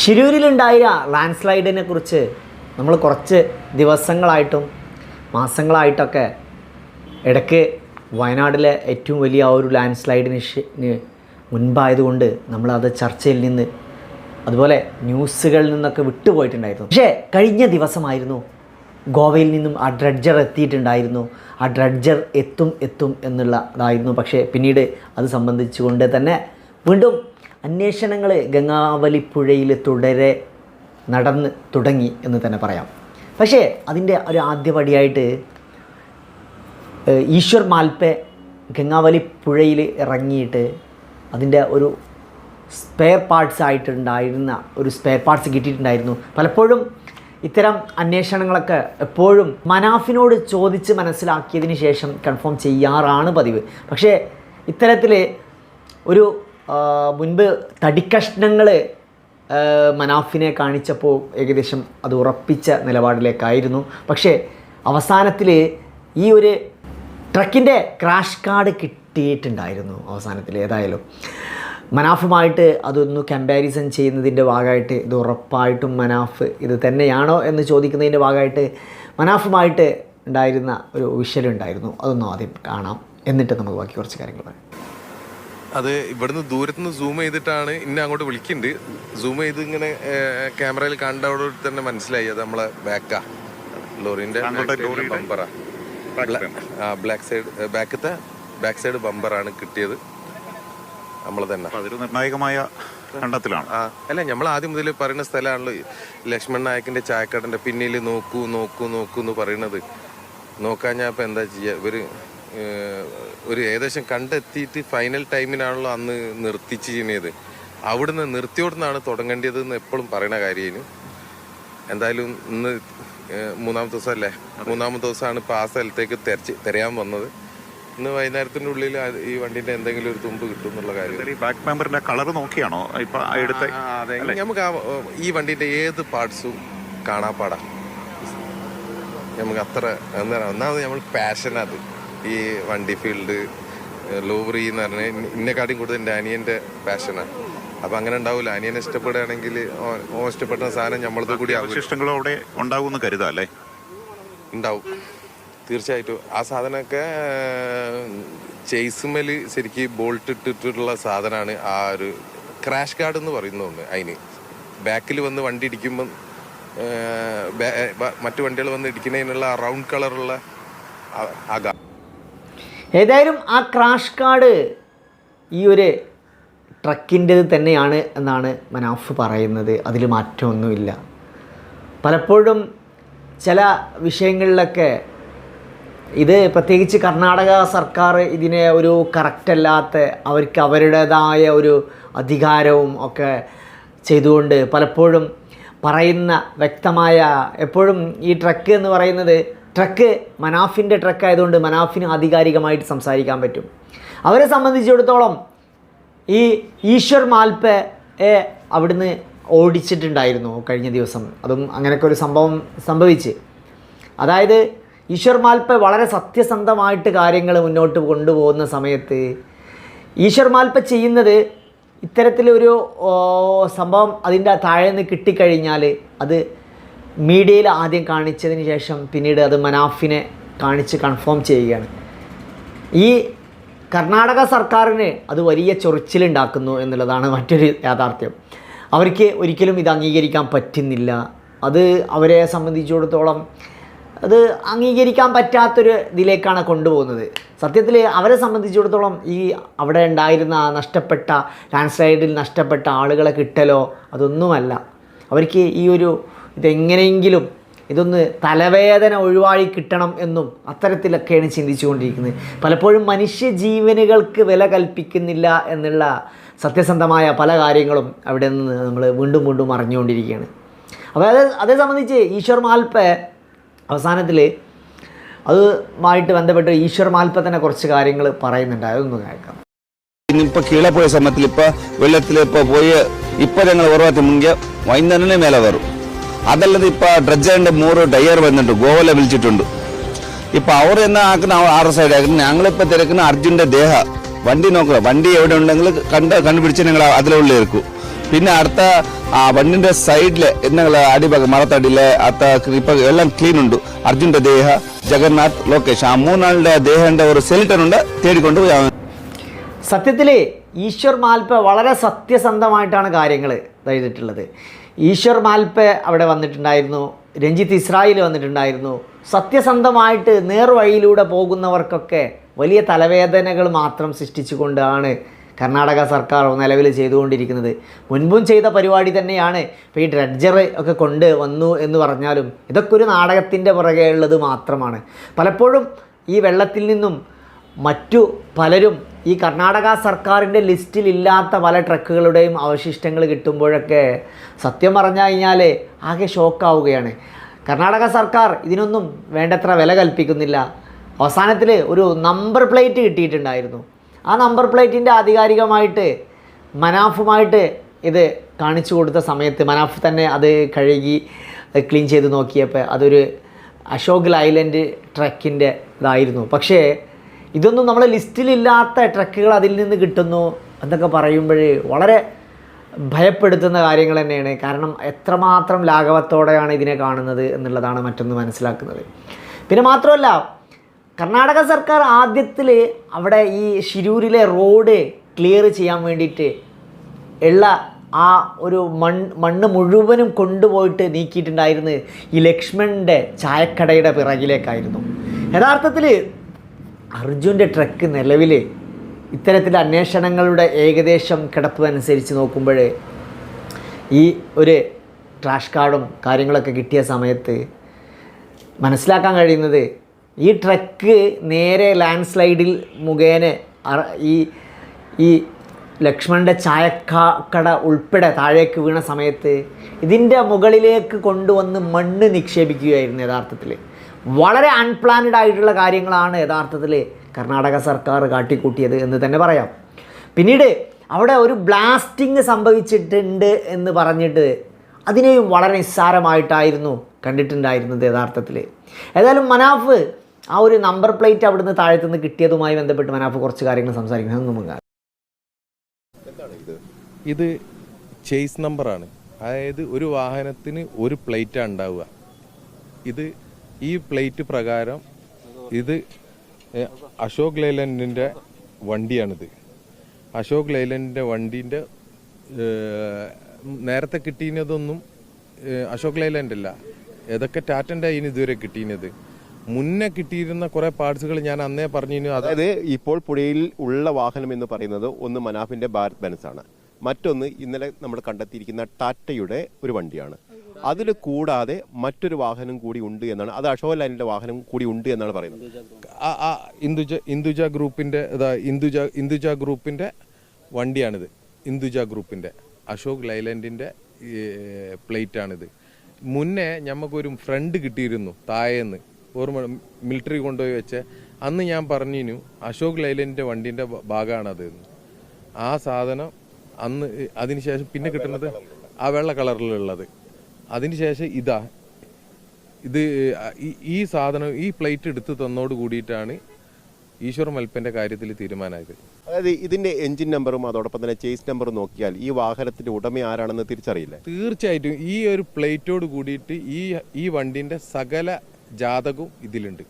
ശിരൂരിലുണ്ടായ land സ്ലൈഡിനെ കുറിച്ച് നമ്മൾ കുറച്ച് ദിവസങ്ങളായിട്ടും മാസങ്ങളായിട്ടൊക്കെ ഇടയ്ക്ക് വയനാട്ടിലെ ഏറ്റവും വലിയ ആ ഒരു ലാൻഡ് സ്ലൈഡിന് മുൻപായതുകൊണ്ട് നമ്മളത് ചർച്ചയിൽ നിന്ന് അതുപോലെ ന്യൂസുകളിൽ നിന്നൊക്കെ വിട്ടുപോയിട്ടുണ്ടായിരുന്നു. പക്ഷേ കഴിഞ്ഞ ദിവസമായിരുന്നു ഗോവയിൽ നിന്നും ആ ഡ്രഡ്ജർ എത്തിയിട്ടുണ്ടായിരുന്നു. ആ ഡ്രഡ്ജർ എത്തും എത്തും എന്നുള്ളതായിരുന്നു പക്ഷേ പിന്നീട് അത് സംബന്ധിച്ചുകൊണ്ട് തന്നെ വീണ്ടും അന്വേഷണങ്ങൾ ഗംഗാവലിപ്പുഴയിൽ തുടരെ നടന്ന് തുടങ്ങി എന്ന് തന്നെ പറയാം. പക്ഷേ അതിന്റെ ഒരു ആദ്യപടിയായിട്ട് ഈശ്വർ മാൽപ്പെ ഗംഗാവലി പുഴയിൽ ഇറങ്ങിയിട്ട് അതിന്റെ ഒരു സ്പെയർ പാർട്സ് ആയിട്ടുണ്ടായിരുന്ന ഒരു സ്പെയർ പാർട്സ് കിട്ടിയിട്ടുണ്ടായിരുന്നു. പലപ്പോഴും ഇത്തരം അന്വേഷണങ്ങളൊക്കെ എപ്പോഴും മനാഫിനോട് ചോദിച്ച് മനസ്സിലാക്കിയതിന് ശേഷം കൺഫേം ചെയ്യാറാണ് പതിവ്. പക്ഷേ ഇത്തരത്തിൽ ഒരു മുൻപ് തടിക്കഷ്ണങ്ങൾ മനാഫിനെ കാണിച്ചപ്പോൾ ഏകദേശം അത് ഉറപ്പിച്ച നിലപാടിലേക്കായിരുന്നു. പക്ഷേ അവസാനത്തിൽ ഈ ഒരു ട്രക്കിന്റെ ക്രാഷ് കാർഡ് കിട്ടിയിട്ടുണ്ടായിരുന്നു അവസാനത്തിൽ ഏതായാലും. മനാഫുമായിട്ട് അതൊന്ന് കമ്പാരിസൺ ചെയ്യുന്നതിന്റെ ഭാഗമായിട്ട് ഇത് ഉറപ്പായിട്ടും മനാഫ് ഇത് തന്നെയാണോ എന്ന് ചോദിക്കുന്നതിന്റെ ഭാഗമായിട്ട് മനാഫുമായിട്ട് ഉണ്ടായിരുന്ന ഒരു വിഷലുണ്ടായിരുന്നു. അതൊന്നും ആദ്യം കാണാം. എന്നിട്ട് നമുക്ക് ബാക്കി കുറച്ച് കാര്യങ്ങൾ പറയാം. അത് ഇവിടുന്ന് ദൂരത്തുനിന്ന് സൂം ചെയ്തിട്ടാണ് ഇന്നെ അങ്ങോട്ട് വിളിക്കുന്നുണ്ട് സൂം ചെയ്ത് ഇങ്ങനെ ക്യാമറയിൽ കണ്ടവിടെ തന്നെ മനസ്സിലായി അത് നമ്മളെ ബാക്കാ ലോറിന്റെ ബമ്പറാ ബ്ലാക്ക് സൈഡ് ബാക്കത്തെ ബാക്ക് സൈഡ് ബമ്പറാണ് കിട്ടിയത്. നമ്മൾ തന്നെ. നിർണായകമായ കണ്ടെത്തലാണ്. അല്ല നമ്മൾ ആദ്യം മുതൽ പറയുന്ന സ്ഥലമാണല്ലോ. ലക്ഷ്മൺ നായക്കിന്റെ ചായക്കടന്റെ പിന്നിൽ നോക്കൂ നോക്കൂ നോക്കൂ എന്ന് പറയുന്നത്. നോക്കാൻ ഞാൻ ഇപ്പൊ എന്താ ചെയ്യുക ഇവർ ഒരു ഏകദേശം കണ്ടെത്തിയിട്ട് ഫൈനൽ ടൈമിനാണല്ലോ അന്ന് നിർത്തിച്ച് ചെയ്യുന്നത്. അവിടുന്ന് നിർത്തിയോടുന്നാണ് തുടങ്ങേണ്ടത് എന്ന് എപ്പോഴും പറയണ കാര്യം എന്തായാലും ഇന്ന് മൂന്നാമത്തെ ദിവസം അല്ലേ മൂന്നാമത്തെ ദിവസമാണ് ഇപ്പോൾ ആ സ്ഥലത്തേക്ക് തെരച്ച് തിരയാൻ വന്നത്. ഇന്ന് വൈകുന്നേരത്തിന്റെ ഉള്ളിൽ ഈ വണ്ടിന്റെ എന്തെങ്കിലും ഒരു തുമ്പ് കിട്ടും എന്നുള്ള കാര്യം. ബാക്ക് മെമ്പറിന്റെ കളർ നോക്കിയാണോ? ഇപ്പൊ എടുത്ത ആ, അതെ. നമുക്ക് ആ ഈ വണ്ടിന്റെ ഏത് പാർട്സും കാണാപ്പാടാ. നമുക്ക് അത്ര എന്താ പറയുക ഒന്നാമത് നമ്മൾ പാഷൻ അത്. ഈ വണ്ടി ഫീൽഡ് ലോറി എന്ന് പറഞ്ഞാൽ ഇന്നെക്കാട്ടിയും കൂടുതൽ എന്റെ അനിയന്റെ പാഷനാണ് അപ്പം അങ്ങനെ ഉണ്ടാവില്ല അനിയനെ ഇഷ്ടപ്പെടുകയാണെങ്കിൽ ഓ- ഇഷ്ടപ്പെട്ട സാധനം നമ്മളത് കൂടി അവശിഷ്ടങ്ങളോടെ അവശിഷ്ടങ്ങളും അവിടെ ഉണ്ടാകുമെന്ന് കരുതാം അല്ലേ? ഉണ്ടാവും. തീർച്ചയായിട്ടും. ആ സാധനമൊക്കെ ചേസുമേൽ ശരിക്കും ബോൾട്ട് ഇട്ടിട്ടുള്ള സാധനമാണ് ആ ഒരു ക്രാഷ് ഗാർഡ് എന്ന് പറയുന്ന ഒന്ന് അതിന്. ബാക്കിൽ വന്ന് വണ്ടി ഇടിക്കുമ്പം മറ്റു വണ്ടികൾ വന്ന് ഇടിക്കുന്നതിനുള്ള റൗണ്ട് കളറുള്ള ആ- ആ ഗാ ഏതായാലും ആ ക്രാഷ് കാർഡ് ഈ ഒരു ട്രക്കിന്റെത് തന്നെയാണ് എന്നാണ് മനാഫ് പറയുന്നത്. അതിൽ മാറ്റമൊന്നുമില്ല. പലപ്പോഴും ചില വിഷയങ്ങളിലൊക്കെ ഇത് പ്രത്യേകിച്ച് കർണാടക സർക്കാർ ഇതിനെ ഒരു കറക്റ്റല്ലാത്ത അവർക്ക് അവരുടേതായ ഒരു അധികാരവും ഒക്കെ ചെയ്തുകൊണ്ട് പലപ്പോഴും പറയുന്ന വ്യക്തമായ എപ്പോഴും ഈ ട്രക്ക് എന്ന് പറയുന്നത് ട്രക്ക് മനാഫിന്റെ ട്രക്ക് ആയതുകൊണ്ട് മനാഫിന് ആധികാരികമായിട്ട് സംസാരിക്കാൻ പറ്റും. അവരെ സംബന്ധിച്ചിടത്തോളം ഈ ഈശ്വർ മാൽപ്പയെ അവിടുന്ന് ഓടിച്ചിട്ടുണ്ടായിരുന്നു കഴിഞ്ഞ ദിവസം. അതും അങ്ങനെയൊക്കെ ഒരു സംഭവം സംഭവിച്ച്. അതായത് ഈശ്വർ മാൽപ്പ വളരെ സത്യസന്ധമായിട്ട് കാര്യങ്ങൾ മുന്നോട്ട് കൊണ്ടുപോകുന്ന സമയത്ത് ഈശ്വർ മാൽപ്പ ചെയ്യുന്നത് ഇത്തരത്തിലൊരു സംഭവം അതിന്റെ താഴെ നിന്ന് കിട്ടിക്കഴിഞ്ഞാൽ അത് മീഡിയയിൽ ആദ്യം കാണിച്ചതിന് ശേഷം പിന്നീട് അത് മനാഫിനെ കാണിച്ച് കൺഫേം ചെയ്യുകയാണ്. ഈ കർണാടക സർക്കാരിന് അത് വലിയ ചൊറിച്ചിലുണ്ടാക്കുന്നു എന്നുള്ളതാണ് മറ്റൊരു യാഥാർത്ഥ്യം. അവർക്ക് ഒരിക്കലും ഇത് അംഗീകരിക്കാൻ പറ്റുന്നില്ല. അത് അവരെ സംബന്ധിച്ചിടത്തോളം അത് അംഗീകരിക്കാൻ പറ്റാത്തൊരു ഇതിലേക്കാണ് കൊണ്ടുപോകുന്നത്. സത്യത്തിൽ അവരെ സംബന്ധിച്ചിടത്തോളം ഈ അവിടെ ഉണ്ടായിരുന്ന നഷ്ടപ്പെട്ട ലാൻഡ് സ്ലൈഡിൽ നഷ്ടപ്പെട്ട ആളുകളെ കിട്ടലോ അതൊന്നുമല്ല. അവർക്ക് ഈ ഒരു ഇതെങ്ങനെയെങ്കിലും ഇതൊന്ന് തലവേദന ഒഴിവായി കിട്ടണം എന്നും അത്തരത്തിലൊക്കെയാണ് ചിന്തിച്ചുകൊണ്ടിരിക്കുന്നത്. പലപ്പോഴും മനുഷ്യ ജീവനുകൾക്ക് വില കൽപ്പിക്കുന്നില്ല എന്നുള്ള സത്യസന്ധമായ പല കാര്യങ്ങളും അവിടെ നിന്ന് നമ്മൾ വീണ്ടും വീണ്ടും അറിഞ്ഞുകൊണ്ടിരിക്കുകയാണ്. അപ്പോൾ അത് അതേ സംബന്ധിച്ച് ഈശ്വർ മാൽപ്പ അവസാനത്തിൽ അതുമായിട്ട് ബന്ധപ്പെട്ട് ഈശ്വർ മാൽപ്പ തന്നെ കുറച്ച് കാര്യങ്ങൾ പറയുന്നുണ്ട്. അതൊന്ന് കേൾക്കാം. ഇന്നിപ്പോൾ കീഴെ പോയ സമയത്തിൽ ഇപ്പോൾ വെള്ളത്തിൽ ഇപ്പോൾ പോയി ഇപ്പോൾ ഞങ്ങൾ ഓർവാത്തി മുങ്ങിയ വൈകുന്നേരം മേലെ വരും അതല്ലത് ഇപ്പൊ ഡ്രഡ്ജറിന്റെ മൂറ് ടയർ വന്നിട്ടുണ്ട് ഗോവല വിളിച്ചിട്ടുണ്ട്. ഇപ്പൊ അവർ എന്നാ ആക്കുന്ന ആറ് സൈഡ് ആക്കുന്ന ഞങ്ങളിപ്പോ തിരക്കുന്ന അർജുന്റെ ദേഹ. വണ്ടി നോക്കുക വണ്ടി എവിടെ ഉണ്ടെങ്കിൽ കണ്ട് കണ്ടുപിടിച്ച് ഞങ്ങൾ അതിലുള്ളിൽ ഇരിക്കും പിന്നെ അടുത്ത ആ വണ്ടിന്റെ സൈഡിലെ എന്നുള്ള അടിഭാഗം മറത്തടിയിലെ അത്ത ഇപ്പൊ എല്ലാം ക്ലീൻ ഉണ്ട്. അർജുന്റെ ദേഹ ജഗന്നാഥ് ലോകേഷ് ആ മൂന്നാളുടെ ദേഹന്റെ ഒരു സെലിറ്റൻ ഉണ്ട് തേടിക്കൊണ്ട് പോയി. സത്യത്തിൽ ഈശ്വർ മാൽപ്പ വളരെ സത്യസന്ധമായിട്ടാണ് കാര്യങ്ങൾ എഴുതിയിട്ടുള്ളത്. ഈശ്വർ മാൽപ്പ അവിടെ വന്നിട്ടുണ്ടായിരുന്നു രഞ്ജിത്ത് ഇസ്രായേൽ വന്നിട്ടുണ്ടായിരുന്നു. സത്യസന്ധമായിട്ട് നേർവഴിയിലൂടെ പോകുന്നവർക്കൊക്കെ വലിയ തലവേദനകൾ മാത്രം സൃഷ്ടിച്ചുകൊണ്ടാണ് കർണാടക സർക്കാർ നിലവിൽ ചെയ്തുകൊണ്ടിരിക്കുന്നത്. മുൻപും ചെയ്ത പരിപാടി തന്നെയാണ് ഇപ്പോൾ ഈ ഡ്രഡ്ജർ ഒക്കെ കൊണ്ട് വന്നു എന്ന് പറഞ്ഞാലും ഇതൊക്കെ ഒരു നാടകത്തിന്റെ പുറകെ ഉള്ളത് മാത്രമാണ്. പലപ്പോഴും ഈ വെള്ളത്തിൽ നിന്നും മറ്റു പലരും ഈ കർണാടക സർക്കാരിന്റെ ലിസ്റ്റിലില്ലാത്ത പല ട്രക്കുകളുടെയും അവശിഷ്ടങ്ങൾ കിട്ടുമ്പോഴൊക്കെ സത്യം പറഞ്ഞു കഴിഞ്ഞാൽ ആകെ ഷോക്കാവുകയാണ്. കർണാടക സർക്കാർ ഇതിനൊന്നും വേണ്ടത്ര വില കൽപ്പിക്കുന്നില്ല. അവസാനത്തിൽ ഒരു നമ്പർ പ്ലേറ്റ് കിട്ടിയിട്ടുണ്ടായിരുന്നു. ആ നമ്പർ പ്ലേറ്റിന്റെ ആധികാരികമായിട്ട് മനാഫുമായിട്ട് ഇത് കാണിച്ചു കൊടുത്ത സമയത്ത് മനാഫ് തന്നെ അത് കഴുകി ക്ലീൻ ചെയ്ത് നോക്കിയപ്പോൾ അതൊരു അശോക് ലൈലൻഡ് ട്രക്കിന്റെ ഇതായിരുന്നു. പക്ഷേ ഇതൊന്നും നമ്മളെ ലിസ്റ്റിലില്ലാത്ത ട്രക്കുകൾ അതിൽ നിന്ന് കിട്ടുന്നു എന്നൊക്കെ പറയുമ്പോഴേ വളരെ ഭയപ്പെടുത്തുന്ന കാര്യങ്ങൾ തന്നെയാണ്. കാരണം എത്രമാത്രം ലാഘവത്തോടെയാണ് ഇതിനെ കാണുന്നത് എന്നുള്ളതാണ് മറ്റൊന്ന് മനസ്സിലാക്കുന്നത്. പിന്നെ മാത്രമല്ല കർണാടക സർക്കാർ ആദ്യത്തിൽ അവിടെ ഈ ഷിരൂരിലെ റോഡ് ക്ലിയർ ചെയ്യാൻ വേണ്ടിയിട്ട് ഉള്ള ആ ഒരു മണ്ണ് മണ്ണ് മുഴുവനും കൊണ്ടുപോയിട്ട് നീക്കിയിട്ടുണ്ടായിരുന്നത് ഈ ലക്ഷ്മണന്റെ ചായക്കടയുടെ പിറകിലേക്കായിരുന്നു. യഥാർത്ഥത്തിൽ അർജുന്റെ ട്രക്ക് നിലവിൽ ഇത്തരത്തിലെ അന്വേഷണങ്ങളുടെ ഏകദേശം കിടപ്പ് അനുസരിച്ച് നോക്കുമ്പോൾ ഈ ഒരു ട്രാഷ് കാർഡും കാര്യങ്ങളൊക്കെ കിട്ടിയ സമയത്ത് മനസ്സിലാക്കാൻ കഴിയുന്നത് ഈ ട്രക്ക് നേരെ ലാൻഡ് സ്ലൈഡിൽ മുഖേന ഈ ഈ ലക്ഷ്മണന്റെ ചായക്കട ഉൾപ്പെടെ താഴേക്ക് വീണ സമയത്ത് ഇതിന്റെ മുകളിലേക്ക് കൊണ്ടുവന്ന് മണ്ണ് നിക്ഷേപിക്കുകയായിരുന്നു യഥാർത്ഥത്തിൽ. വളരെ അൺപ്ലാനഡ് ആയിട്ടുള്ള കാര്യങ്ങളാണ് യഥാർത്ഥത്തിൽ കർണാടക സർക്കാർ കാട്ടിക്കൂട്ടിയത് എന്ന് തന്നെ പറയാം. പിന്നീട് അവിടെ ഒരു ബ്ലാസ്റ്റിംഗ് സംഭവിച്ചിട്ടുണ്ട് എന്ന് പറഞ്ഞിട്ട് അതിനെയും വളരെ നിസ്സാരമായിട്ടായിരുന്നു കണ്ടിട്ടുണ്ടായിരുന്നത് യഥാർത്ഥത്തിൽ ഏതായാലും മനാഫ് ആ ഒരു നമ്പർ പ്ലേറ്റ് അവിടുന്ന് താഴത്തുനിന്ന് കിട്ടിയതുമായി ബന്ധപ്പെട്ട് മനാഫ് കുറച്ച് കാര്യങ്ങൾ സംസാരിക്കുന്നത് ഇത്? ചേസ് നമ്പറാണ് അതായത് ഒരു വാഹനത്തിന് ഒരു പ്ലേറ്റാണ് ഉണ്ടാവുക. ഇത് ഈ പ്ലേറ്റ് പ്രകാരം ഇത് അശോക് ലൈലൻഡിന്റെ വണ്ടിയാണിത്. അശോക് ലൈലൻഡിന്റെ വണ്ടീന്റെ നേരത്തെ കിട്ടിയതൊന്നും അശോക് ലൈലൻഡ് അല്ല ഏതൊക്കെ ടാറ്റന്റെ അതിന് ഇതുവരെ കിട്ടിയത് മുന്നേ കിട്ടിയിരുന്ന കുറെ പാർട്സുകൾ ഞാൻ അന്നേ പറഞ്ഞു അത് അതായത് ഇപ്പോൾ പുഴയിൽ ഉള്ള വാഹനം എന്ന് പറയുന്നത് ഒന്ന് മനാഫിന്റെ ഭാരത് ബെൻസ് ആണ് മറ്റൊന്ന് ഇന്നലെ നമ്മൾ കണ്ടെത്തിയിരിക്കുന്ന ടാറ്റയുടെ ഒരു വണ്ടിയാണ്. അതിൽ കൂടാതെ മറ്റൊരു വാഹനം കൂടി ഉണ്ട് എന്നാണ്. അത് അശോക് ലൈനിന്റെ വാഹനം കൂടി ഉണ്ട് എന്നാണ് പറയുന്നത്. ആ- ഇന്ദുജ ഇന്ദുജ ഗ്രൂപ്പിന്റെ ഇതാ ഇന്ദുജ ഇന്ദുജ ഗ്രൂപ്പിന്റെ വണ്ടിയാണിത്. ഇന്ദുജ ഗ്രൂപ്പിന്റെ അശോക് ലൈലൻഡിന്റെ പ്ലേറ്റ് ആണിത് മുന്നേ നമുക്കൊരു ഫ്രണ്ട് കിട്ടിയിരുന്നു താഴേന്ന്. ഓർമ്മ മിലിറ്ററി കൊണ്ടുപോയി വെച്ച്. അന്ന് ഞാൻ പറഞ്ഞിനു അശോക് ലൈലൻഡിന്റെ വണ്ടിന്റെ ഭാഗമാണത്. ആ സാധനം അന്ന് അതിനുശേഷം പിന്നെ കിട്ടുന്നത് ആ വെള്ള കളറിലുള്ളത്. അതിനുശേഷം ഇതാ. ഇത് ഈ- സാധനം ഈ പ്ലേറ്റ് എടുത്ത് തന്നോട് കൂടിയിട്ടാണ് ഈശ്വർ മൽപ്പന്റെ കാര്യത്തിൽ തീരുമാനമായത്. അതായത് ഇതിന്റെ എഞ്ചിൻ നമ്പറും അതോടൊപ്പം തന്നെ ചേസ് നമ്പറും നോക്കിയാൽ ഈ വാഹനത്തിന്റെ ഉടമ ആരാണെന്ന് തിരിച്ചറിയില്ല? തീർച്ചയായിട്ടും ഈ ഒരു പ്ലേറ്റോട് കൂടിയിട്ട് ഈ ഈ വണ്ടിന്റെ സകല ജാതകവും ഇതിലുണ്ട്.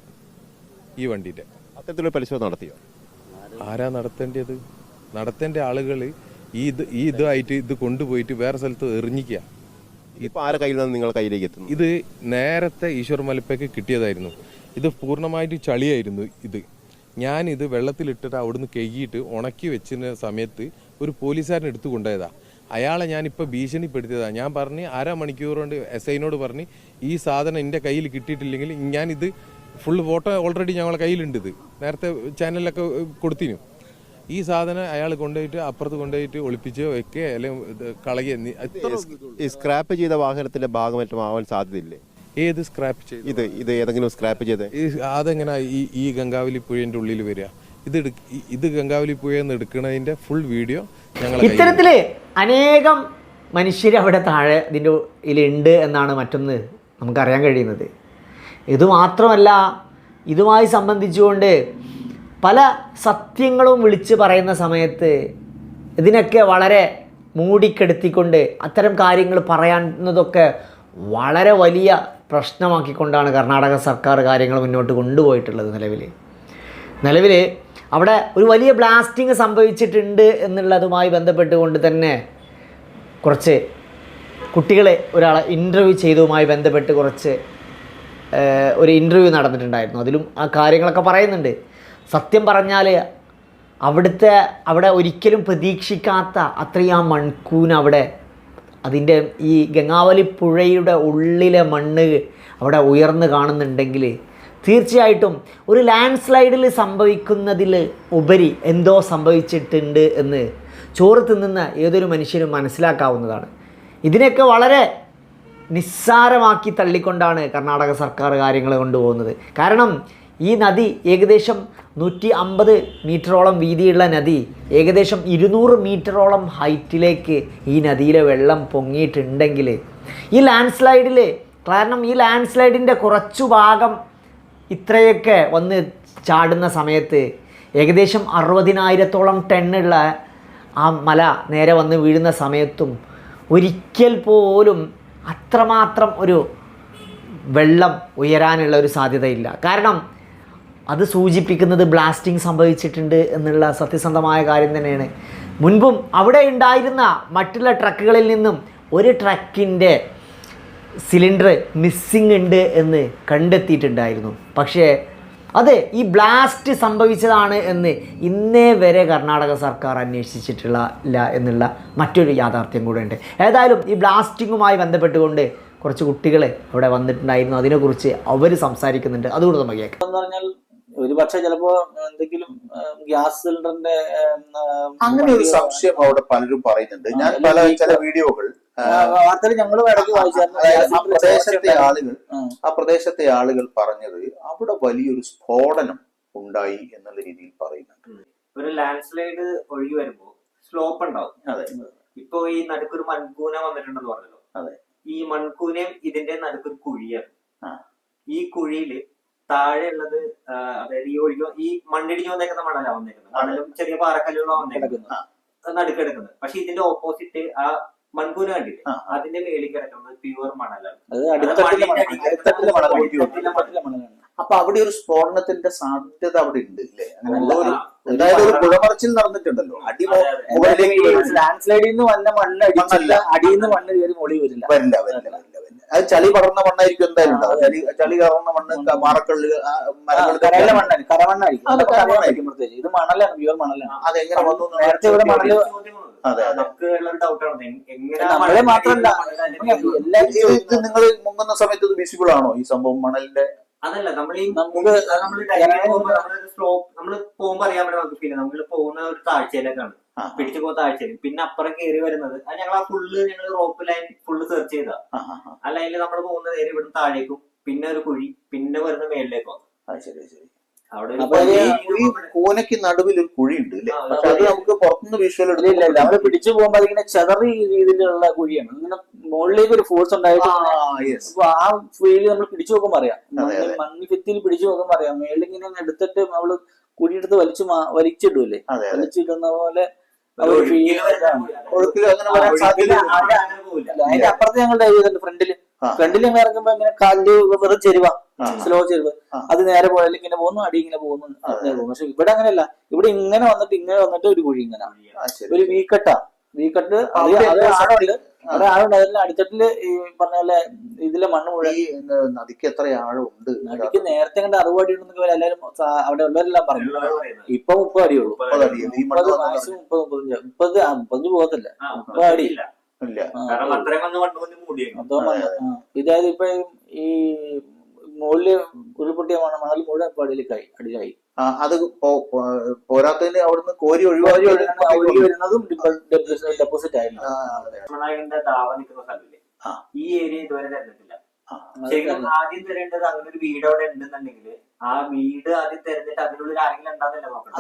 ഈ വണ്ടിന്റെ. അത്തരത്തിലൊരു പരിശോധന നടത്തിയോ? ആരാ നടത്തേണ്ടത്? നടത്തേണ്ട ആളുകൾ ഈ ഇത് ഈ ഇതായിട്ട് ഇത് കൊണ്ടുപോയിട്ട് വേറെ സ്ഥലത്ത് എറിഞ്ഞിക്കുക ഇപ്പൊ ആരെ കയ്യിൽ നിന്ന് നിങ്ങൾ കയ്യിലേക്ക് എത്തുന്നു? ഇത് നേരത്തെ ഈശ്വർ മലപ്പയ്ക്ക് കിട്ടിയതായിരുന്നു. ഇത് പൂർണമായിട്ട് ചളിയായിരുന്നു ഇത്. ഞാൻ ഇത് വെള്ളത്തിലിട്ടിട്ട് അവിടുന്ന് കഴുകിയിട്ട് ഉണക്കി വെച്ചിരുന്ന സമയത്ത് ഒരു പോലീസുകാരൻ എടുത്തു കൊണ്ടുപോയതാ. അയാളെ ഞാനിപ്പോൾ ഇപ്പോൾ ഭീഷണിപ്പെടുത്തിയതാ. ഞാൻ പറഞ്ഞ് അരമണിക്കൂർ കൊണ്ട് എസ് ഐനോട് പറഞ്ഞ് ഈ സാധനം എന്റെ കയ്യിൽ കിട്ടിയിട്ടില്ലെങ്കിൽ ഞാനിത് ഫുൾ ഫോട്ടോ ഓൾറെഡി ഞങ്ങളെ കയ്യിലുണ്ട് ഇത് നേരത്തെ ചാനലിലൊക്കെ കൊടുത്തിനു ഈ സാധനം അയാൾ കൊണ്ടുപോയിട്ട് അപ്പുറത്ത് കൊണ്ടുപോയിട്ട് ഒളിപ്പിച്ചോ വെക്കുകയോ അല്ലെങ്കിൽ കളയുക ഈ സ്ക്രാപ്പ് ചെയ്ത വാഹനത്തിന്റെ ഭാഗമായിട്ടും ആവാൻ സാധ്യതയില്ലേ? ഏത് സ്ക്രാപ്പ് ചെയ്ത്? ഇത് ഇത് ഏതെങ്കിലും സ്ക്രാപ്പ് ചെയ്ത്? ഈ അതെങ്ങനെ ഈ ഈ ഗംഗാവലി പുഴയുടെ ഉള്ളിൽ വരിക? ഇത് എടുക്ക- ഇത് ഗംഗാവലി പുഴയെന്ന് എടുക്കുന്നതിന്റെ ഫുൾ വീഡിയോ ഞങ്ങൾ ഇത്തരത്തിൽ അനേകം മനുഷ്യർ അവിടെ താഴെ ഇതിന്റെ ഇതിലുണ്ട് എന്നാണ് മറ്റൊന്ന് നമുക്കറിയാൻ കഴിയുന്നത്. ഇതുമാത്രമല്ല ഇതുമായി സംബന്ധിച്ചുകൊണ്ട് പല സത്യങ്ങളും വിളിച്ച് പറയുന്ന സമയത്ത് ഇതിനൊക്കെ വളരെ മൂടിക്കെടുത്തിക്കൊണ്ട് അത്തരം കാര്യങ്ങൾ പറയാവുന്നതൊക്കെ വളരെ വലിയ പ്രശ്നമാക്കിക്കൊണ്ടാണ് കർണാടക സർക്കാർ കാര്യങ്ങൾ മുന്നോട്ട് കൊണ്ടുപോയിട്ടുള്ളത് നിലവിൽ നിലവിൽ അവിടെ ഒരു വലിയ ബ്ലാസ്റ്റിംഗ് സംഭവിച്ചിട്ടുണ്ട് എന്നുള്ളതുമായി ബന്ധപ്പെട്ടുകൊണ്ട് തന്നെ കുറച്ച് കുട്ടികളെ ഒരാളെ ഇന്റർവ്യൂ ചെയ്തതുമായി ബന്ധപ്പെട്ട് കുറച്ച് ഒരു ഇന്റർവ്യൂ നടന്നിട്ടുണ്ടായിരുന്നു. അതിലും ആ കാര്യങ്ങളൊക്കെ പറയുന്നുണ്ട്. സത്യം പറഞ്ഞാൽ അവിടുത്തെ അവിടെ ഒരിക്കലും പ്രതീക്ഷിക്കാത്ത അത്രയും ആ മൺകൂൻ അവിടെ അതിന്റെ ഈ ഗംഗാവലി പുഴയുടെ ഉള്ളിലെ മണ്ണ് അവിടെ ഉയർന്നു കാണുന്നുണ്ടെങ്കിൽ തീർച്ചയായിട്ടും ഒരു ലാൻഡ് സ്ലൈഡിൽ സംഭവിക്കുന്നതിൽ ഉപരി എന്തോ സംഭവിച്ചിട്ടുണ്ട് എന്ന് ചോറ് തിന്നുന്ന ഏതൊരു മനുഷ്യനും മനസ്സിലാക്കാവുന്നതാണ്. ഇതിനെയൊക്കെ വളരെ നിസ്സാരമാക്കി തള്ളിക്കൊണ്ടാണ് കർണാടക സർക്കാർ കാര്യങ്ങൾ കൊണ്ടുപോകുന്നത്. കാരണം ഈ നദി ഏകദേശം നൂറ്റി അമ്പത് മീറ്ററോളം വീതിയുള്ള നദി. ഏകദേശം ഇരുന്നൂറ് മീറ്ററോളം ഹൈറ്റിലേക്ക് ഈ നദിയിലെ വെള്ളം പൊങ്ങിയിട്ടുണ്ടെങ്കിൽ ഈ ലാൻഡ് സ്ലൈഡിൽ കാരണം ഈ ലാൻഡ് സ്ലൈഡിന്റെ കുറച്ചു ഭാഗം ഇത്രയൊക്കെ വന്ന് ചാടുന്ന സമയത്ത് ഏകദേശം അറുപതിനായിരത്തോളം ടണ്ണുള്ള ആ മല നേരെ വന്ന് വീഴുന്ന സമയത്തും ഒരിക്കൽ പോലും അത്രമാത്രം ഒരു വെള്ളം ഉയരാനുള്ള ഒരു സാധ്യതയില്ല. കാരണം അത് സൂചിപ്പിക്കുന്നത് ബ്ലാസ്റ്റിംഗ് സംഭവിച്ചിട്ടുണ്ട് എന്നുള്ള സത്യസന്ധമായ കാര്യം തന്നെയാണ്. മുൻപും അവിടെ ഉണ്ടായിരുന്ന മറ്റുള്ള ട്രക്കുകളിൽ നിന്നും ഒരു ട്രക്കിന്റെ സിലിണ്ടർ മിസ്സിംഗ് ഉണ്ട് എന്ന് കണ്ടെത്തിയിട്ടുണ്ടായിരുന്നു. പക്ഷേ അത് ഈ ബ്ലാസ്റ്റ് സംഭവിച്ചതാണ് എന്ന് ഇന്നേ വരെ കർണാടക സർക്കാർ അന്വേഷിച്ചിട്ടുള്ള ഇല്ല എന്നുള്ള മറ്റൊരു യാഥാർത്ഥ്യം കൂടെ ഉണ്ട്. ഏതായാലും ഈ ബ്ലാസ്റ്റിങ്ങുമായി ബന്ധപ്പെട്ടുകൊണ്ട് കുറച്ച് കുട്ടികൾ അവിടെ വന്നിട്ടുണ്ടായിരുന്നു. അതിനെക്കുറിച്ച് അവർ സംസാരിക്കുന്നുണ്ട്. അതുകൊണ്ട് നമുക്ക് കേൾക്കാം. ഒരു പക്ഷെ ചിലപ്പോ എന്തെങ്കിലും ഗ്യാസ് സിലിണ്ടറിന്റെ അങ്ങനെ ഒരു സംശയം അവിടെ പലരും പറയുന്നുണ്ട്. ഞാൻ പല ചില വീഡിയോകൾ വാർത്തകൾ വാർത്തയിൽ ഞങ്ങൾ ആ പ്രദേശത്തെ ആളുകൾ ആ. പ്രദേശത്തെ ആളുകൾ പറഞ്ഞത് അവിടെ വലിയൊരു സ്ഫോടനം ഉണ്ടായി എന്നുള്ള രീതിയിൽ പറയുന്നുണ്ട്. ഒരു ലാൻഡ് സ്ലൈഡ് ഒഴുകി വരുമ്പോ സ്ലോപ്പ് ഉണ്ടാവും. അതെ. ഇപ്പൊ ഈ നടുക്കൊരു മൺകൂന വന്നിട്ടുണ്ടെന്ന് പറഞ്ഞല്ലോ. അതെ. ഈ മൺകൂനയും ഇതിന്റെ നടുക്കൊരു കുഴിയാണ്. ഈ കുഴിയിൽ താഴെ ഉള്ളത് അതായത് ഈ ഒഴിഞ്ഞ ഈ മണ്ണിടിഞ്ഞ് വന്നേക്കുന്ന മണല വന്നേക്കുന്നത്. മണലും ചെറിയ പാറക്കല്ലുകളോ വന്നേക്കുന്നത്. നടുക്കെടുക്കുന്നത്. പക്ഷെ ഇതിന്റെ ഓപ്പോസിറ്റ് ആ മൺകൂന കണ്ടിട്ട്. അതിന്റെ മേളിൽ കിടക്കുന്നത് പ്യുവർ മണലാണ്. അപ്പൊ അവിടെ ഒരു സ്ഫോടനത്തിന്റെ സാധ്യത അവിടെ ഉണ്ട് അങ്ങനെ അല്ല, ഒരു- കുഴമറിച്ചിൽ നടന്നിട്ടുണ്ടല്ലോ. അടി ലാൻഡ് സ്ലൈഡിൽ നിന്ന് വന്ന മണ്ണ് അടിച്ചില്ല. അടിയിൽ നിന്ന് മണ്ണ് കയറി വരില്ല. വരില്ല വരില്ല. വരില്ല അത് ചളി പടർന്ന മണ്ണായിരിക്കും എന്തായാലും ഉണ്ടാവും ചളി ചളി കറന്ന മണ്ണ് മാറക്കള്ളി കരയിലെ മണ്ണാണ് കരമണ്ണായിരിക്കും. പ്രത്യേകിച്ച് ഇത് മണലാണ് പ്യുവർ മണലാണ്. അതെങ്ങനെ വന്നു എന്ന് നേരത്തെ ഇവിടെ മണൽ നമ്മളെ മാത്രമല്ല ഇത് നിങ്ങൾ മുങ്ങുന്ന സമയത്ത് ഇത് വിസിബിൾ ആണോ? ഈ സംഭവം മണലിന്റെ അതല്ല നമ്മൾ ഈ നമുക്ക് നമ്മൾ പോകുമ്പോ സ്ലോപ്പ് നമ്മൾ പോകുമ്പോ അറിയാൻ പറ്റും നമുക്ക് ഫീൽ നമ്മൾ പോകുന്ന ഒരു താഴ്ചയിലേക്കാണ്. പിടിച്ചു പോകുന്ന താഴ്ചയിൽ പിന്നെ അപ്പുറം കയറി വരുന്നത് അത് ഞങ്ങൾ ആ ഫുള്ള് ഞങ്ങൾ റോപ്പ് ലൈൻ ഫുള്ള് സെർച്ച് ചെയ്താ. ആ, ലൈനിൽ നമ്മൾ പോകുന്ന നേരെ ഇവിടുന്ന് താഴേക്കും പിന്നെ ഒരു കുഴി പിന്നെ വരുന്ന മേളിലേക്കും ശരി ശരി. കൂനയ്ക്ക് നടുവിൽ ഒരു കുഴി ഉണ്ട് പക്ഷെ അത് നമുക്ക് പുറത്തുനിന്ന് വിഷ്വൽ എടുത്തില്ല നമ്മൾ നമ്മൾ പിടിച്ചു പോകുമ്പോ അതിങ്ങനെ ചെതറി രീതിയിലുള്ള കുഴിയാണ്. ഇങ്ങനെ മുകളിലേക്ക് ഒരു ഫോഴ്സ് ഉണ്ടായിട്ട് ഇങ്ങനെ അപ്പൊ ആ ഫീൽ നമ്മൾ പിടിച്ചു നോക്കുമ്പോൾ അറിയാം. മണ്ണിൽ ഭിത്തിയിൽ പിടിച്ചു നോക്കുമ്പോൾ അറിയാം. മേളിൽ ഇങ്ങനെ അങ്ങ് എടുത്തിട്ട് നമ്മൾ കുടിയെടുത്ത് വലിച്ചു വലിച്ചിടൂല്ലേ വലിച്ചിടൂലേ? വലിച്ചിടുന്ന പോലെ അതിന്റെ അപ്പുറത്ത് ഞങ്ങൾ ഡൈവ് ചെയ്തിട്ടുണ്ട് ഫ്രണ്ടിൽ. ഫ്രണ്ടിൽ ഞങ്ങൾ ഇറങ്ങുമ്പോ ഇങ്ങനെ കാലിൽ വെറും ചെരുവ. സ്ലോ ചെരുവ്. അത് നേരെ പോയാലും ഇങ്ങനെ പോകുന്നു അടി ഇങ്ങനെ പോകുന്നു പക്ഷെ ഇവിടെ അങ്ങനെയല്ല. ഇവിടെ ഇങ്ങനെ വന്നിട്ട് ഇങ്ങനെ വന്നിട്ട് ഒരു കുഴി ഇങ്ങനെ. ഒരു വീക്കട്ടാ. വീക്കട്ട് അത് ആഴമുണ്ട്. അവിടെ ആഴുണ്ട് അതിൽ അടിത്തട്ടിൽ ഈ പറഞ്ഞ പോലെ ഇതിലെ മണ്ണ് മുഴുവൻ ഈ നദിക്ക് എത്ര ആഴമുണ്ട്? നദിക്ക് നേരത്തെ കണ്ട് അറുപത് അടി ഉണ്ടെന്നൊക്കെ എല്ലാവരും സാ- അവിടെ ഉള്ളവരെല്ലാം പറഞ്ഞു. പറയുന്നത്. ഇപ്പൊ മുപ്പത് അടിയുള്ളൂ മുപ്പത് അടി. ഈ മണ്ണ് മുപ്പത് മാക്സിമം മുപ്പത് മുപ്പത്തഞ്ച്. മുപ്പത് ആ, മുപ്പത്തഞ്ച് പോകത്തില്ല. ആ, മുപ്പത് അടി. ഇല്ല. ഇല്ല. ആ, കാരണം അത്രയും വന്ന് മണ്ണുകൊണ്ട് മൂടിയേക്കും അതോ മണ്ണ്. ആ. ഇതായത് ഇപ്പൊ ഈ മുകളിൽ ഉരുൾപൊട്ടിയ മണ മണൽ മുഴുവൻ ഇപ്പൊ അടിയിലേക്കായി അടിയിലായി. ആ, അത് പോരാത്തതിന് അവിടുന്ന് കോരി ഒഴിവാക്കി വരുന്ന- വരുന്നതും ഡെപ്പോസിറ്റ് ആയിരുന്നു. ദാവ നിൽക്കുന്ന സ്ഥലമില്ലേ? ഈ ഏരിയ ഇതുവരെ തരുന്നിട്ടില്ല. ശരിക്കും ആദ്യം തരേണ്ടത് അങ്ങനെ ഒരു വീട് അവിടെ ഉണ്ടെന്നുണ്ടെങ്കിൽ ആ വീട് ആദ്യം തെരഞ്ഞിട്ട് അതിനുള്ളിൽ ആരെങ്കിലും ഉണ്ടാകുന്നില്ല നോക്കണം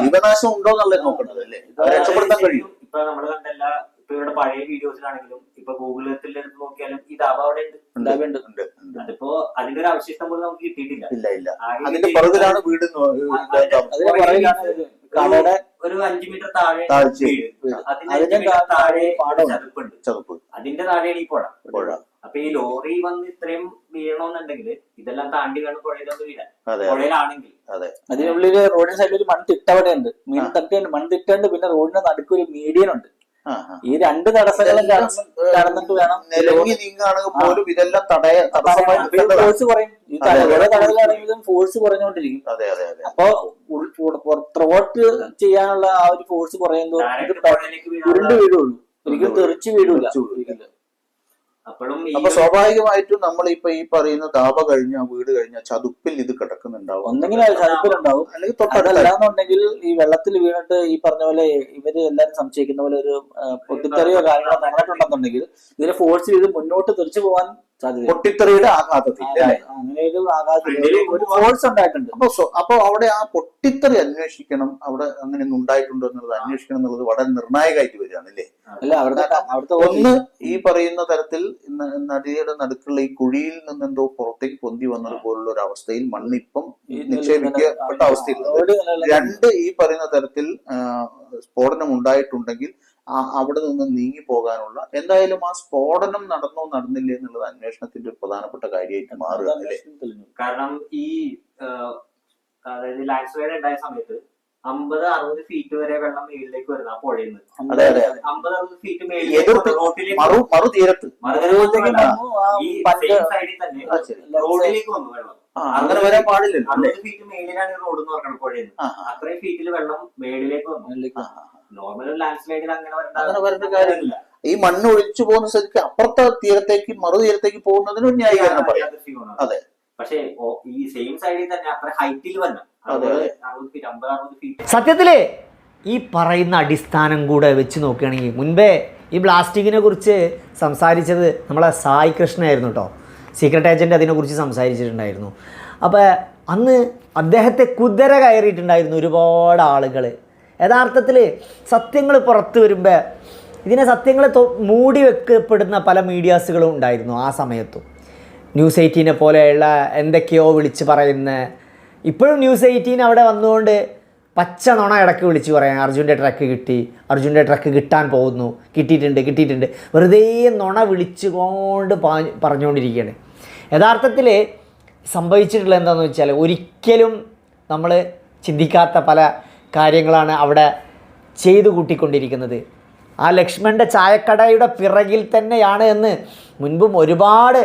ജീവനാശം ഉണ്ടോ എന്നുള്ളത് നോക്കേണ്ടത്. അല്ലേ? രക്ഷപ്പെടുത്താൻ കഴിയും. ഇപ്പൊ നമ്മൾ കണ്ടല്ല ഇപ്പൊ ഇവിടെ പഴയ വീഡിയോസിലാണെങ്കിലും ഇപ്പൊ ഗൂഗിൾ എർത്തിൽ എടുത്ത് നോക്കിയാലും ഈ ദാബ അവിടെ ഉണ്ട് ഉണ്ടാവേണ്ട ഉണ്ട്, ഉണ്ട്. അതിപ്പോ അതിന്റെ ഒരു അവശിഷ്ടം പോലും നമുക്ക് കിട്ടിയിട്ടില്ല. ഇല്ല ഇല്ല. അതിന്റെ പുറകിലാണ് വീട് അതിന്റെ പുറകിലാണ് കടയുടെ ഒരു അഞ്ചു മീറ്റർ താഴെ അതിന്റെ താഴെ. ചതുപ്പുണ്ട്. ചതുപ്പ്. അതിന്റെ താഴെയാണ് ഈ പുഴ. പുഴ. അപ്പൊ ഈ ലോറി വന്ന് ഇത്രയും വീഴണമെന്നുണ്ടെങ്കിൽ ഇതെല്ലാം താണ്ടി വേണം പുഴയിലൊന്ന് വീഴാൻ അതെ പുഴയിലാണെങ്കിൽ. അതെ. അതിനുള്ളിൽ റോഡിന് സൈഡിൽ ഒരു മൺതിട്ട അവിടെ ഉണ്ട് മീൻ തട്ടുണ്ട് മൺതിട്ടുണ്ട് പിന്നെ റോഡിന് നടുക്ക് ഒരു മീഡിയൻ ഉണ്ട്. ഈ രണ്ട് തടസ്സങ്ങളും കടന്ന് കടന്നിട്ട് വേണം നീങ്ങുകയാണെങ്കിൽ പോലും ഇതെല്ലാം തടയ ഫോഴ്സ് കുറയും. ഈ ഓരോ അതെ. ഫോഴ്സ് കുറഞ്ഞുകൊണ്ടിരിക്കും. അതെ അതെ അതെ. അപ്പൊ ത്രോട്ട് ചെയ്യാനുള്ള ആ ഒരു ഫോഴ്സ് കുറയുമ്പോൾ ഉരുണ്ട് വീഴുള്ളൂ. ഒരിക്കലും തെറിച്ച് വീഴൂല. തെറിച്ച് വീഴില്ല. അപ്പോഴും അപ്പൊ സ്വാഭാവികമായിട്ടും നമ്മൾ ഇപ്പൊ ഈ പറയുന്ന താപ കഴിഞ്ഞ വീട് കഴിഞ്ഞ ചതുപ്പിൽ ഇത് കിടക്കുന്നുണ്ടാവും. ഒന്നെങ്കിൽ ചതുപ്പിലുണ്ടാവും. അല്ലെങ്കിൽ ഈ വെള്ളത്തിൽ വീണിട്ട് ഈ പറഞ്ഞ പോലെ ഇവർ എല്ലാരും സംശയിക്കുന്ന പോലെ ഒരു പൊട്ടിത്തെറിയോ കാര്യങ്ങളോ നടന്നിട്ടുണ്ടെന്നുണ്ടെങ്കിൽ ഇതിനെ ഫോഴ്സ് ചെയ്ത് മുന്നോട്ട് തിരിച്ചു പോകാൻ സാധ്യത പൊട്ടിത്തെറിയുടെ ആഘാതത്തിൽ അപ്പൊ അപ്പൊ അവിടെ ആ പൊട്ടിത്തെറി അന്വേഷിക്കണം അവിടെ അങ്ങനെ ഉണ്ടായിട്ടുണ്ടോ എന്നുള്ളത് അന്വേഷിക്കണം എന്നുള്ളത് വളരെ നിർണായകമായിട്ട് വരികയാണ് അല്ലേ ഒന്ന് ഈ പറയുന്ന തരത്തിൽ നദിയുടെ നടുക്കുള്ള ഈ കുഴിയിൽ നിന്ന് എന്തോ പുറത്തേക്ക് പൊന്തി വന്നത് പോലുള്ള ഒരു അവസ്ഥയിൽ മണ്ണിപ്പം നിക്ഷേപിക്കപ്പെട്ട അവസ്ഥയിൽ രണ്ട് ഈ പറയുന്ന തരത്തിൽ സ്ഫോടനം ഉണ്ടായിട്ടുണ്ടെങ്കിൽ അവിടെ നിന്ന് നീങ്ങി പോകാനുള്ള എന്തായാലും ആ സ്ഫോടനം നടന്നോ നടന്നില്ലേ എന്നുള്ളത് അന്വേഷണത്തിന്റെ ഒരു പ്രധാനപ്പെട്ട കാര്യമായിട്ട് മാറുക കാരണം ഈ അതായത് ലാൻഡ് സ്ലൈഡ് ഉണ്ടായ സമയത്ത് അമ്പത് അറുപത് ഫീറ്റ് വരെ വെള്ളം മേളിലേക്ക് വരുന്ന ആ പുഴയിൽ നിന്ന് അതെ അതെ. അമ്പത് അറുപത് ഫീറ്റ് മേളിലേക്ക് റോഡിലേക്ക് മറു മറു തീരത്ത് മറുപടിയിലേക്ക് ആ ഈ പഞ്ച- സൈഡിൽ തന്നെ റോഡിലേക്ക് വന്നു വെള്ളം. അങ്ങനെ വരാൻ പാടില്ല അറുപത് ഫീറ്റ് മേളിലാണ് റോഡ് എന്ന് പറഞ്ഞത് പുഴയിൽ അത്രയും ഫീറ്റിൽ വെള്ളം മേളിലേക്ക് വന്നു. നോർമൽ ലാൻഡ് സ്ലൈഡിൽ അങ്ങനെ വരേണ്ട അങ്ങനെ വരേണ്ട കാര്യമില്ല. ഈ മണ്ണ് ഒഴിച്ചു പോകുന്ന സ്ഥിതിക്ക് അപ്പുറത്തെ തീരത്തേക്ക് മറു തീരത്തേക്ക് പോകുന്നതിന് ഒരു ന്യായീകരണം പറയാം. അതെ. പക്ഷേ ഈ സെയിം സൈഡിൽ തന്നെ അത്ര ഹൈറ്റിൽ ഫീറ്റ് സത്യത്തിൽ ഈ പറയുന്ന അടിസ്ഥാനം കൂടെ വെച്ച് നോക്കുകയാണെങ്കിൽ മുൻപേ ഈ ബ്ലാസ്റ്റിക്കിനെ കുറിച്ച് സംസാരിച്ചത് നമ്മളെ സായി കൃഷ്ണയായിരുന്നു കേട്ടോ. സീക്രട്ട് ഏജന്റ് അതിനെക്കുറിച്ച് സംസാരിച്ചിട്ടുണ്ടായിരുന്നു. അപ്പോൾ അന്ന് അദ്ദേഹത്തെ കുതിര കയറിയിട്ടുണ്ടായിരുന്നു ഒരുപാട് ആളുകൾ യഥാർത്ഥത്തിൽ സത്യങ്ങൾ പുറത്തു വരുമ്പോൾ ഇതിനെ സത്യങ്ങളെ മൂടി വെക്കപ്പെടുന്ന പല മീഡിയാസുകളും ഉണ്ടായിരുന്നു ആ സമയത്തും. ന്യൂസ് എയ്റ്റീനെ പോലെയുള്ള എന്തൊക്കെയോ വിളിച്ച് പറയുന്ന ഇപ്പോഴും ന്യൂസ് എയ്റ്റീൻ അവിടെ വന്നുകൊണ്ട് പച്ച നുണ ഇടയ്ക്ക് വിളിച്ച് പറയാം. അർജുന്റെ ട്രക്ക് കിട്ടി അർജുന്റെ ട്രക്ക് കിട്ടാൻ പോകുന്നു കിട്ടിയിട്ടുണ്ട് കിട്ടിയിട്ടുണ്ട്. വെറുതെ നുണ വിളിച്ചുകൊണ്ട് പറഞ്ഞുകൊണ്ടിരിക്കുകയാണ്. യഥാർത്ഥത്തിൽ സംഭവിച്ചിട്ടുള്ള എന്താണെന്ന് വെച്ചാൽ ഒരിക്കലും നമ്മൾ ചിന്തിക്കാത്ത പല കാര്യങ്ങളാണ് അവിടെ ചെയ്തു കൂട്ടിക്കൊണ്ടിരിക്കുന്നത്. ആ ലക്ഷ്മണന്റെ ചായക്കടയുടെ പിറകിൽ തന്നെയാണ് എന്ന് മുൻപും ഒരുപാട്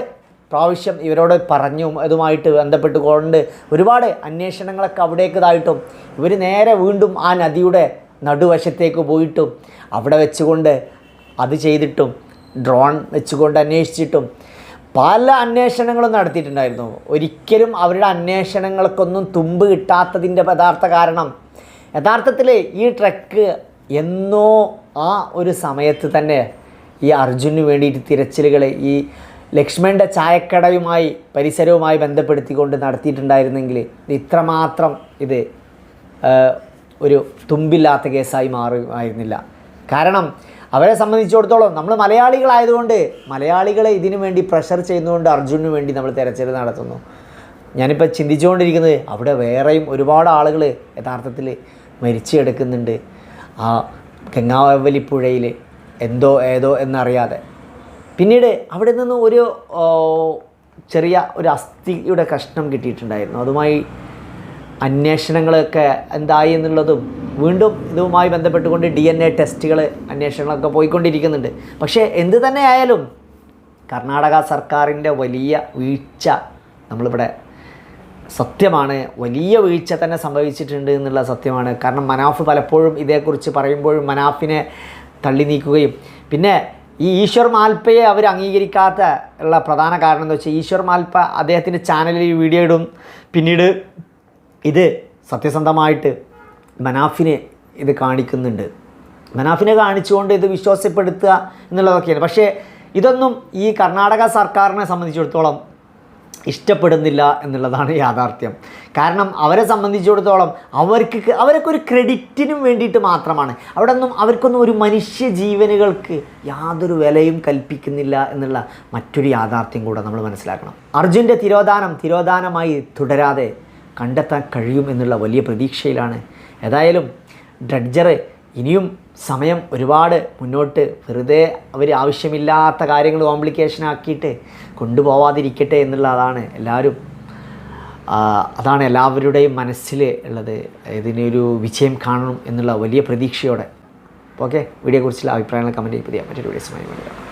പ്രാവശ്യം ഇവരോട് പറഞ്ഞു. അതുമായിട്ട് ബന്ധപ്പെട്ടുകൊണ്ട് ഒരുപാട് അന്വേഷണങ്ങളൊക്കെ അവിടേക്കതായിട്ടും ഇവർ നേരെ വീണ്ടും ആ നദിയുടെ നടുവശത്തേക്ക് പോയിട്ടും അവിടെ വെച്ചുകൊണ്ട് അത് ചെയ്തിട്ടും ഡ്രോൺ വെച്ചുകൊണ്ട് അന്വേഷിച്ചിട്ടും പല അന്വേഷണങ്ങളും നടത്തിയിട്ടുണ്ടായിരുന്നു. ഒരിക്കലും അവരുടെ അന്വേഷണങ്ങൾക്കൊന്നും തുമ്പ് കിട്ടാത്തതിന്റെ പദാർത്ഥ കാരണം യഥാർത്ഥത്തിൽ ഈ ട്രക്ക് എന്നോ ആ ഒരു സമയത്ത് തന്നെ ഈ അർജുനു വേണ്ടിയിട്ട് തിരച്ചിലുകൾ ഈ ലക്ഷ്മണന്റെ ചായക്കടയുമായി പരിസരവുമായി ബന്ധപ്പെടുത്തിക്കൊണ്ട് നടത്തിയിട്ടുണ്ടായിരുന്നെങ്കിൽ ഇത് ഇത്രമാത്രം ഇത് ഒരു തുമ്പില്ലാത്ത കേസായി മാറുമായിരുന്നില്ല കാരണം അവരെ സംബന്ധിച്ചിടത്തോളം നമ്മൾ മലയാളികളായതുകൊണ്ട് മലയാളികളെ ഇതിനു വേണ്ടി പ്രഷർ ചെയ്യുന്നതുകൊണ്ട് അർജുനു വേണ്ടി നമ്മൾ തിരച്ചിൽ നടത്തുന്നു. ഞാനിപ്പോൾ ചിന്തിച്ചുകൊണ്ടിരിക്കുന്നത് അവിടെ വേറെയും ഒരുപാട് ആളുകൾ യഥാർത്ഥത്തിൽ മരിച്ചു കിടക്കുന്നുണ്ട് ആ ഗംഗാവലിപ്പുഴയിൽ എന്തോ ഏതോ എന്നറിയാതെ. പിന്നീട് അവിടെ നിന്ന് ഒരു ചെറിയ ഒരു അസ്ഥിയുടെ കഷ്ണം കിട്ടിയിട്ടുണ്ടായിരുന്നു. അതുമായി അന്വേഷണങ്ങളൊക്കെ എന്തായി എന്നുള്ളതും വീണ്ടും ഇതുമായി ബന്ധപ്പെട്ടുകൊണ്ട് ഡി എൻ എ ടെസ്റ്റുകൾ അന്വേഷണങ്ങളൊക്കെ പോയിക്കൊണ്ടിരിക്കുന്നുണ്ട്. പക്ഷേ എന്ത് തന്നെ ആയാലും കർണാടക സർക്കാരിന്റെ വലിയ വീഴ്ച നമ്മളിവിടെ സത്യമാണ്. വലിയ വീഴ്ച തന്നെ സംഭവിച്ചിട്ടുണ്ട് എന്നുള്ള സത്യമാണ്. കാരണം മനാഫ് പലപ്പോഴും ഇതേക്കുറിച്ച് പറയുമ്പോഴും മനാഫിനെ തള്ളി നീക്കുകയും. പിന്നെ ഈ ഈശ്വർ മാൽപ്പയെ അവർ അംഗീകരിക്കാത്ത ഉള്ള പ്രധാന കാരണം എന്താ വെച്ചാൽ ഈശ്വർ മാൽപ്പ അദ്ദേഹത്തിന്റെ ചാനലിൽ വീഡിയോ ഇടും. പിന്നീട് ഇത് സത്യസന്ധമായിട്ട് മനാഫിനെ ഇത് കാണിക്കുന്നുണ്ട്. മനാഫിനെ കാണിച്ചുകൊണ്ട് ഇത് വിശ്വാസപ്പെടുത്തുക എന്നുള്ളതൊക്കെയാണ്. പക്ഷേ ഇതൊന്നും ഈ കർണാടക സർക്കാരിനെ സംബന്ധിച്ചിടത്തോളം ഇഷ്ടപ്പെടുന്നില്ല എന്നുള്ളതാണ് യാഥാർത്ഥ്യം. കാരണം അവരെ സംബന്ധിച്ചിടത്തോളം അവർക്ക് അവരൊക്കെ ഒരു ക്രെഡിറ്റിനും വേണ്ടിയിട്ട് മാത്രമാണ്. അവിടെ ഒന്നും അവർക്കൊന്നും ഒരു മനുഷ്യ ജീവനുകൾക്ക് യാതൊരു വിലയും കൽപ്പിക്കുന്നില്ല എന്നുള്ള മറ്റൊരു യാഥാർത്ഥ്യം കൂടെ നമ്മൾ മനസ്സിലാക്കണം. അർജുന്റെ തിരോധാനം തിരോധാനമായി തുടരാതെ കണ്ടെത്താൻ കഴിയും എന്നുള്ള വലിയ പ്രതീക്ഷയിലാണ്. ഏതായാലും ഡ്രഡ്ജറ് ഇനിയും സമയം ഒരുപാട് മുന്നോട്ട് വെറുതെ അവർ ആവശ്യമില്ലാത്ത കാര്യങ്ങൾ കോംപ്ലിക്കേഷൻ ആക്കിയിട്ട് കൊണ്ടുപോവാതിരിക്കട്ടെ എന്നുള്ളതാണ് എല്ലാവരും അതാണ് എല്ലാവരുടെയും മനസ്സിൽ ഉള്ളത്. ഇതിനൊരു വിജയം കാണണം എന്നുള്ള വലിയ പ്രതീക്ഷയോടെ. ഓക്കെ വീഡിയോയെക്കുറിച്ചുള്ള അഭിപ്രായങ്ങൾ കമന്റ് ചെയ്യാൻ മറ്റൊരു വീഡിയോസുമായി വേണ്ടി